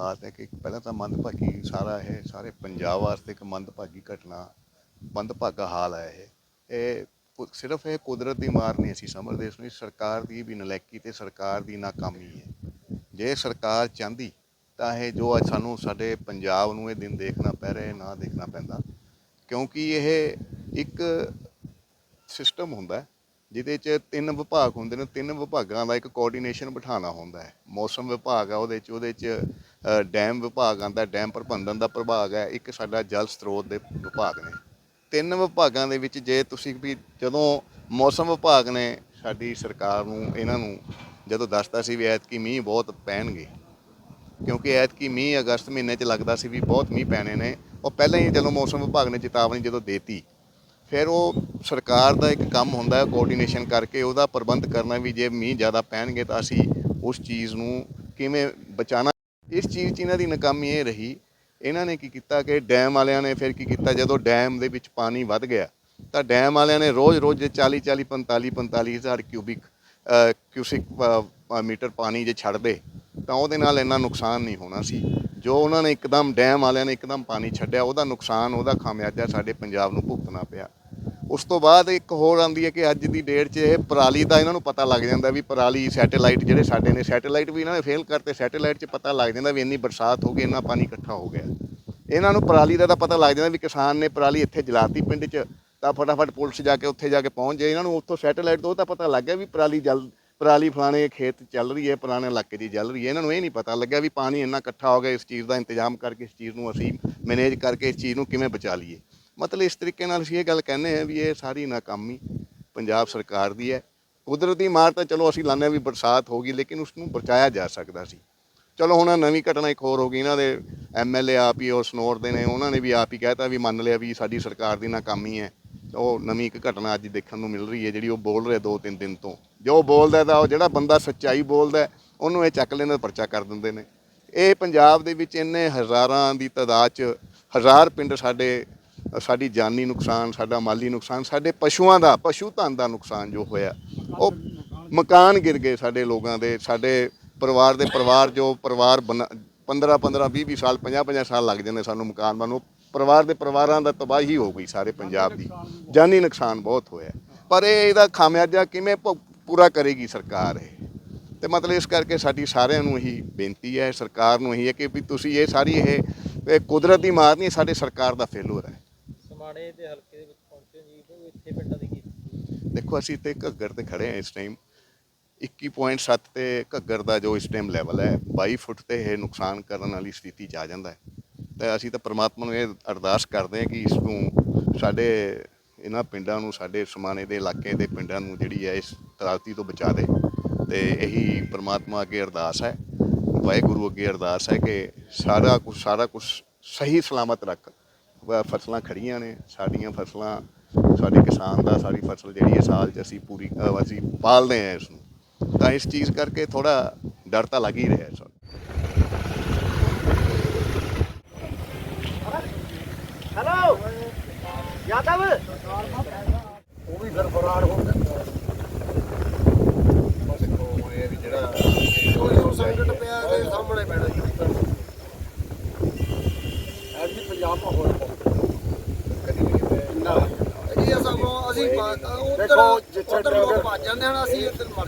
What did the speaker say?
ਹਾਲਾਤ ਹੈ ਕਿ ਪਹਿਲਾਂ ਤਾਂ ਮੰਦਭਾਗੀ ਸਾਰਾ ਇਹ ਸਾਰੇ ਪੰਜਾਬ ਵਾਸਤੇ ਇੱਕ ਮੰਦਭਾਗੀ ਘਟਨਾ, ਮੰਦਭਾਗਾ ਹਾਲ ਹੈ ਇਹ। ਇਹ ਕੁ- ਸਿਰਫ ਇਹ ਕੁਦਰਤ ਦੀ ਮਾਰ ਨਹੀਂ ਅਸੀਂ ਸਮਝਦੇ, ਇਸ ਨੂੰ ਸਰਕਾਰ ਦੀ ਵੀ ਨਲੈਕੀ ਤੇ ਸਰਕਾਰ ਦੀ ਨਾਕਾਮੀ ਹੈ। ਜੇ ਸਰਕਾਰ ਚਾਹੁੰਦੀ, ਤਾਂ ਇਹ ਜੋ ਅੱਜ ਸਾਨੂੰ ਸਾਡੇ ਪੰਜਾਬ ਨੂੰ ਇਹ ਦਿਨ ਦੇਖਣਾ ਪੈ ਰਿਹਾ ਨਾ ਦੇਖਣਾ ਪੈਂਦਾ। ਕਿਉਂਕਿ ਇਹ ਇੱਕ ਸਿਸਟਮ ਹੁੰਦਾ ਜਿਹਦੇ 'ਚ ਤਿੰਨ ਵਿਭਾਗ ਹੁੰਦੇ ਨੇ, ਤਿੰਨ ਵਿਭਾਗਾਂ ਦਾ ਇੱਕ ਕੋਆਰਡੀਨੇਸ਼ਨ ਬਿਠਾਉਣਾ ਹੁੰਦਾ ਹੈ। ਮੌਸਮ ਵਿਭਾਗ ਆ, ਉਹਦੇ 'ਚ ਉਹਦੇ 'ਚ ਡੈਮ ਵਿਭਾਗ ਆਂਦਾ, ਡੈਮ ਪ੍ਰਬੰਧਨ ਦਾ ਵਿਭਾਗ ਹੈ, ਇੱਕ ਸਾਡਾ ਜਲ ਸਰੋਤ ਦੇ ਵਿਭਾਗ ਨੇ। ਤਿੰਨ ਵਿਭਾਗਾਂ ਦੇ ਵਿੱਚ ਜੇ ਤੁਸੀਂ ਵੀ ਜਦੋਂ ਮੌਸਮ ਵਿਭਾਗ ਨੇ ਸਾਡੀ ਸਰਕਾਰ ਨੂੰ, ਇਹਨਾਂ ਨੂੰ ਜਦੋਂ ਦੱਸਦਾ ਸੀ ਵੀ ਐਤਕੀ ਮੀਂਹ ਬਹੁਤ ਪੈਣਗੇ, ਕਿਉਂਕਿ ਐਤਕੀ ਮੀਂਹ ਅਗਸਤ ਮਹੀਨੇ 'ਚ ਲੱਗਦਾ ਸੀ ਵੀ ਬਹੁਤ ਮੀਂਹ ਪੈਣੇ ਨੇ, ਉਹ ਪਹਿਲਾਂ ਹੀ ਜਦੋਂ ਮੌਸਮ ਵਿਭਾਗ ਨੇ ਚੇਤਾਵਨੀ ਜਦੋਂ ਦੇਤੀ, ਫਿਰ ਉਹ ਸਰਕਾਰ ਦਾ ਇੱਕ ਕੰਮ ਹੁੰਦਾ ਹੈ ਕੋਆਰਡੀਨੇਸ਼ਨ ਕਰਕੇ ਉਹਦਾ ਪ੍ਰਬੰਧ ਕਰਨਾ ਵੀ ਜੇ ਮੀਂਹ ਜ਼ਿਆਦਾ ਪੈਣਗੇ ਤਾਂ ਅਸੀਂ ਉਸ ਚੀਜ਼ ਨੂੰ ਕਿਵੇਂ ਬਚਾਣਾ ਇਸ ਚੀਜ਼ 'ਚ ਇਹਨਾਂ ਦੀ ਨਾਕਾਮੀ ਇਹ ਰਹੀ, ਇਹਨਾਂ ਨੇ ਕੀ ਕੀਤਾ ਕਿ ਡੈਮ ਵਾਲਿਆਂ ਨੇ ਫਿਰ ਕੀ ਕੀਤਾ, ਜਦੋਂ ਡੈਮ ਦੇ ਵਿੱਚ ਪਾਣੀ ਵੱਧ ਗਿਆ, ਤਾਂ ਡੈਮ ਵਾਲਿਆਂ ਨੇ ਰੋਜ਼-ਰੋਜ਼ ਜੇ 40 40 45 45 ਹਜ਼ਾਰ ਕਿਊਬਿਕ ਕਿਊਸਿਕ ਮੀਟਰ ਪਾਣੀ ਜੇ ਛੱਡਦੇ, ਤਾਂ ਉਹਦੇ ਨਾਲ ਇੰਨਾ ਨੁਕਸਾਨ ਨਹੀਂ ਹੋਣਾ ਸੀ। ਜੋ ਉਹਨਾਂ ਨੇ ਇੱਕਦਮ ਡੈਮ ਵਾਲਿਆਂ ਨੇ ਇੱਕਦਮ ਪਾਣੀ ਛੱਡਿਆ, ਉਹਦਾ ਨੁਕਸਾਨ, ਉਹਦਾ ਖਾਮਿਆਜਾ ਸਾਡੇ ਪੰਜਾਬ ਨੂੰ ਭੁਗਤਣਾ ਪਿਆ। ਉਸ ਤੋਂ ਬਾਅਦ ਇੱਕ ਹੋਰ ਆਉਂਦੀ ਹੈ ਕਿ ਅੱਜ ਦੀ ਡੇਟ 'ਚ ਇਹ ਪਰਾਲੀ ਦਾ ਇਹਨਾਂ ਨੂੰ ਪਤਾ ਲੱਗ ਜਾਂਦਾ ਵੀ ਪਰਾਲੀ ਸੈਟੇਲਾਈਟ ਜਿਹੜੇ ਸਾਡੇ ਨੇ, ਸੈਟੇਲਾਈਟ ਵੀ ਇਹਨਾਂ ਨੇ ਫੇਲ ਕਰਤੇ, ਸੈਟੇਲਾਈਟ 'ਚ ਪਤਾ ਲੱਗ ਜਾਂਦਾ ਵੀ ਇੰਨੀ ਬਰਸਾਤ ਹੋ ਗਈ, ਇੰਨਾ ਪਾਣੀ ਇਕੱਠਾ ਹੋ ਗਿਆ। ਇਹਨਾਂ ਨੂੰ ਪਰਾਲੀ ਦਾ ਤਾਂ ਪਤਾ ਲੱਗ ਜਾਂਦਾ ਵੀ ਕਿਸਾਨ ਨੇ ਪਰਾਲੀ ਇੱਥੇ ਜਲਾਤੀ ਪਿੰਡ 'ਚ, ਤਾਂ ਫਟਾਫਟ ਪੁਲਿਸ ਜਾ ਕੇ ਉੱਥੇ ਜਾ ਕੇ ਪਹੁੰਚ ਜਾਏ। ਇਹਨਾਂ ਨੂੰ ਉੱਥੋਂ ਸੈਟੇਲਾਈਟ ਤੋਂ ਤਾਂ ਪਤਾ ਲੱਗ ਗਿਆ ਵੀ ਪਰਾਲੀ ਜਲ, ਪਰਾਲੀ ਫਲਾਣੇ ਖੇਤ ਚੱਲ ਰਹੀ ਹੈ ਪੁਰਾਣੇ ਇਲਾਕੇ ਦੀ ਚੱਲ ਰਹੀ ਹੈ। ਇਹਨਾਂ ਨੂੰ ਇਹ ਨਹੀਂ ਪਤਾ ਲੱਗਿਆ ਵੀ ਪਾਣੀ ਇੰਨਾ ਇਕੱਠਾ ਹੋ ਗਿਆ, ਇਸ ਚੀਜ਼ ਦਾ ਇੰਤਜ਼ਾਮ ਕਰਕੇ, ਇਸ ਚੀਜ਼ ਨੂੰ ਅਸੀਂ ਮੈਨੇਜ ਕਰਕੇ, ਇਸ ਚੀਜ਼ ਨੂੰ ਕਿਵੇਂ ਬਚਾ ਲਈਏ। ਮਤਲਬ ਇਸ ਤਰੀਕੇ ਨਾਲ ਅਸੀਂ ਇਹ ਗੱਲ ਕਹਿੰਦੇ ਹਾਂ ਵੀ ਇਹ ਸਾਰੀ ਨਾਕਾਮੀ ਪੰਜਾਬ ਸਰਕਾਰ ਦੀ ਹੈ। ਕੁਦਰਤੀ ਮਾਰ ਤਾਂ ਚਲੋ ਅਸੀਂ ਲਾਉਂਦੇ ਹਾਂ ਵੀ ਬਰਸਾਤ ਹੋ ਗਈ, ਲੇਕਿਨ ਉਸ ਨੂੰ ਬਚਾਇਆ ਜਾ ਸਕਦਾ ਸੀ। ਚਲੋ ਹੁਣ ਨਵੀਂ ਘਟਨਾ ਇੱਕ ਹੋਰ ਹੋ ਗਈ, ਇਹਨਾਂ ਦੇ ਐਮਐਲਏ ਆਪ ਹੀ ਉਹ ਸਨੋਰ ਦੇ ਨੇ, ਉਹਨਾਂ ਨੇ ਵੀ ਆਪ ਹੀ ਕਹਿਤਾ ਵੀ ਮੰਨ ਲਿਆ ਵੀ ਸਾਡੀ ਸਰਕਾਰ ਦੀ ਨਾਕਾਮੀ ਹੈ। ਉਹ ਨਵੀਂ ਇੱਕ ਘਟਨਾ ਅੱਜ ਦੇਖਣ ਨੂੰ ਮਿਲ ਰਹੀ ਹੈ, ਜਿਹੜੀ ਉਹ ਬੋਲ ਰਿਹਾ ਦੋ ਤਿੰਨ ਦਿਨ ਤੋਂ। ਜੋ ਬੋਲਦਾ ਤਾਂ ਉਹ ਜਿਹੜਾ ਬੰਦਾ ਸੱਚਾਈ ਬੋਲਦਾ ਉਹਨੂੰ ਇਹ ਚੱਕ ਲੈਂਦੇ, ਪਰਚਾ ਕਰ ਦਿੰਦੇ ਨੇ। ਇਹ ਪੰਜਾਬ ਦੇ ਵਿੱਚ ਇੰਨੇ ਹਜ਼ਾਰਾਂ ਦੀ ਤਾਦਾਦ 'ਚ ਹਜ਼ਾਰ ਪਿੰਡ ਸਾਡੇ ਸਾਡੀ ਜਾਨੀ ਨੁਕਸਾਨ, ਸਾਡਾ ਮਾਲੀ ਨੁਕਸਾਨ, ਸਾਡੇ ਪਸ਼ੂਆਂ ਦਾ, ਪਸ਼ੂ ਧਨ ਦਾ ਨੁਕਸਾਨ ਜੋ ਹੋਇਆ, ਉਹ ਮਕਾਨ ਗਿਰ ਗਏ ਸਾਡੇ ਲੋਕਾਂ ਦੇ, ਸਾਡੇ ਪਰਿਵਾਰ ਦੇ ਪਰਿਵਾਰ ਜੋ ਪਰਿਵਾਰ 15 15 20 20 ਸਾਲ 50 50 ਸਾਲ ਲੱਗ ਜਾਂਦੇ ਸਾਨੂੰ ਮਕਾਨ ਬਣਨ ਪਰਿਵਾਰ ਦੇ ਪਰਿਵਾਰਾਂ ਦਾ ਤਬਾਹੀ ਹੋ ਗਈ ਸਾਰੇ ਪੰਜਾਬ ਦੀ। ਜਾਨੀ ਨੁਕਸਾਨ ਬਹੁਤ ਹੋਇਆ। ਪਰ ਇਹ, ਇਹਦਾ ਖਾਮਿਆਜਾ ਕਿਵੇਂ ਭੁ- ਪੂਰਾ ਕਰੇਗੀ ਸਰਕਾਰ ਇਹ? ਤੇ ਮਤਲਬ ਇਸ ਕਰਕੇ ਸਾਡੀ ਸਾਰਿਆਂ ਨੂੰ ਇਹੀ ਬੇਨਤੀ ਹੈ, ਸਰਕਾਰ ਨੂੰ ਇਹੀ ਹੈ ਕਿ ਵੀ ਤੁਸੀਂ ਇਹ ਸਾਰੀ ਇਹ ਇਹ ਕੁਦਰਤ ਦੀ ਮਾਰ ਨਹੀਂ, ਸਾਡੇ ਸਰਕਾਰ ਦਾ ਫੇਲੂਰ ਹੈ। ਸਮਾਣੇ ਦੇ ਹਲਕੇ ਦੇ ਵਿੱਚ ਪਹੁੰਚੇ ਜੀ, ਉਹ ਇੱਥੇ ਪਿੰਡਾਂ ਦੀ ਕੀ ਦੇਖੋ, ਅਸੀਂ ਤੇ ਘੱਗਰ ਤੇ ਖੜੇ ਹਾਂ ਇਸ ਟਾਈਮ 21.7 ਤੇ ਘੱਗਰ ਦਾ ਜੋ ਇਸ ਟਾਈਮ ਲੈਵਲ ਹੈ 22 ਫੁੱਟ ਤੇ ਇਹ ਨੁਕਸਾਨ ਕਰਨ ਵਾਲੀ ਸਥਿਤੀ 'ਚ ਆ ਜਾਂਦਾ ਹੈ। ਤੇ ਅਸੀਂ ਤਾਂ ਪ੍ਰਮਾਤਮਾ ਨੂੰ ਇਹ ਅਰਦਾਸ ਕਰਦੇ ਹਾਂ ਕਿ ਇਸ ਨੂੰ ਸਾਡੇ ਇਹਨਾਂ ਪਿੰਡਾਂ ਨੂੰ, ਸਾਡੇ ਸਮਾਨੇ ਦੇ ਇਲਾਕੇ ਦੇ ਪਿੰਡਾਂ ਨੂੰ ਜਿਹੜੀ ਹੈ, ਇਸ ਤਰਾਸਦੀ ਤੋਂ ਬਚਾ ਦੇ। ਤੇ ਇਹੀ ਪ੍ਰਮਾਤਮਾ ਅੱਗੇ ਅਰਦਾਸ ਹੈ। ਵਾਹਿਗੁਰੂ ਅੱਗੇ ਅਰਦਾਸ ਹੈ ਕਿ ਸਾਰਾ ਕੁਝ ਸਾਰਾ ਕੁਝ ਸਹੀ ਸਲਾਮਤ ਰੱਖ। ਵ- ਫਸਲਾਂ ਖੜੀਆਂ ਨੇ ਸਾਡੀਆਂ ਫਸਲਾਂ ਸਾਡੇ ਕਿਸਾਨ ਦਾ ਸਾਡੀ ਫਸਲ ਜਿਹੜੀ ਹੈ ਸਾਲ 'ਚ ਅਸੀਂ ਪੂਰੀ ਅ, ਅਸੀਂ ਪਾਲਦੇ ਹਾਂ ਇਸ ਨੂੰ। ਤਾਂ ਇਸ ਚੀਜ਼ ਕਰਕੇ ਥੋੜਾ ਡਰ ਤਾਂ ਲੱਗ ਹੀ ਰਿਹਾ ਹੈ ਸਾਨੂੰ। ਹੈਲੋ ਯਾਦਵ। ਉਹ ਵੀ ਫਿਰ ਫਰਾਰ ਹੋ ਗਏ ਕੋਈ ਹੋਰ ਸੰਕਟ ਪਿਆ ਇਹਦੇ ਸਾਹਮਣੇ ਪੈਣਾ ਜੀ ਅੱਜ ਵੀ ਪੰਜਾਬ ਮਾਹੌਲ ਨਾ ਇਹ ਸਗੋਂ ਅਸੀਂ ਉੱਧਰ ਦੇਖੋ, ਜਿੱਥੇ ਡਰਾਈਵਰ- ਭੱਜ ਜਾਂਦੇ ਹਨ ਅਸੀਂ ਇੱਧਰ ਮਰ